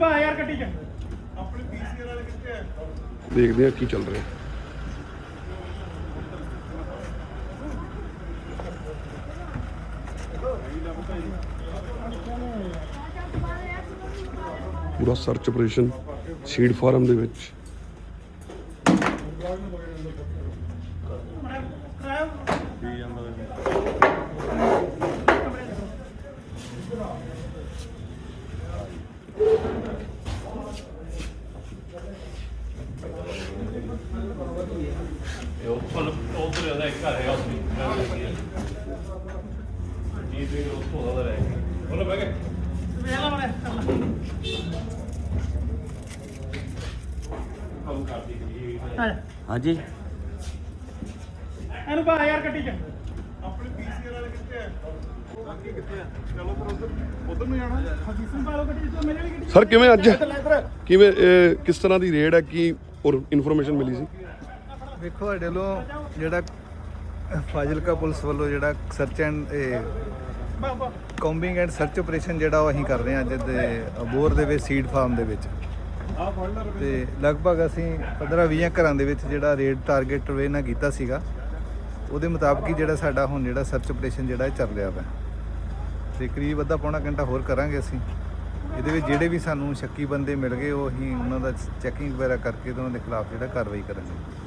ਬਾ ਯਾਰ ਗੱਡੀ ਚ। ਦੇਖਦੇ ਆ ਕੀ ਚੱਲ ਰਿਹਾ। ਪੂਰਾ ਸਰਚ ਆਪਰੇਸ਼ਨ ਸੀਡ ਫਾਰਮ ਦੇ ਵਿੱਚ। ਇਹ ਉੱਪਰ ਉੱਧਰ ਦਾ ਇੱਕ ਘਰ ਹੈਗਾ ਉਸ ਵਿੱਚ ਜੀ ਤੇ ਉੱਥੋਂ ਦਾ ਰਹਿ ਗਿਆ ਬੋਲੋ ਬਹਿ ਗਏ ਵੇਲਾ ਬਣਾ ਕੰਮ ਕਰਦੀ ਸੀ ਹਾਂਜੀ। ਇਹਨੂੰ ਬਾ ਯਾਰ ਗੱਡੀ ਚ। ਹਾਂਜੀ ਚ ਮੇਰੇ ਵਾਲੀ ਗੱਡੀ ਚ। ਸਰ ਕਿਵੇਂ ਅੱਜ? ਕਿਵੇਂ ਇਹ, ਕਿਸ ਤਰ੍ਹਾਂ ਦੀ ਰੇਡ ਹੈ? ਕੀ ਔਰ ਇਨਫੋਰਮੇਸ਼ਨ ਮਿਲੀ ਸੀ? ਵੇਖੋ, ਸਾਡੇ ਵੱਲੋਂ ਜਿਹੜਾ ਫਾਜ਼ਿਲਕਾ ਪੁਲਿਸ ਵੱਲੋਂ ਜਿਹੜਾ ਸਰਚ ਐਂਡ ਬਾ ਐਂਡ ਸਰਚ ਆਪਰੇਸ਼ਨ ਜਿਹੜਾ ਉਹ ਅਸੀਂ ਕਰ ਰਹੇ ਹਾਂ ਅੱਜ ਦੇ ਬੋਰ ਦੇ ਵਿੱਚ ਸੀਡ ਫਾਰਮ ਦੇ ਵਿੱਚ। ਤੇ ਲਗਭਗ ਅਸੀਂ 15-20 ਘਰਾਂ ਦੇ ਵਿੱਚ ਜਿਹੜਾ ਰੇਡ ਟਾਰਗੇਟ ਵੇ ਨਾਲ ਕੀਤਾ ਸੀਗਾ, ਉਹਦੇ ਮੁਤਾਬਕ ਹੀ ਜਿਹੜਾ ਸਾਡਾ ਹੁਣ ਜਿਹੜਾ ਸਰਚ ਆਪਰੇਸ਼ਨ ਜਿਹੜਾ ਇਹ ਚੱਲ ਰਿਹਾ ਵਾ ਤੇ ਕਰੀਬ ਅੱਧਾ ਪੌਣਾ ਘੰਟਾ ਹੋਰ ਕਰਾਂਗੇ ਅਸੀਂ। ਇਹਦੇ ਵਿੱਚ ਜਿਹੜੇ ਵੀ ਸਾਨੂੰ ਸ਼ੱਕੀ ਬੰਦੇ ਮਿਲ ਗਏ, ਉਹ ਅਸੀਂ ਉਹਨਾਂ ਦਾ ਚੈਕਿੰਗ ਵਗੈਰਾ ਕਰਕੇ ਤੇ ਉਹਨਾਂ ਦੇ ਖਿਲਾਫ ਜਿਹੜਾ ਕਾਰਵਾਈ ਕਰਾਂਗੇ।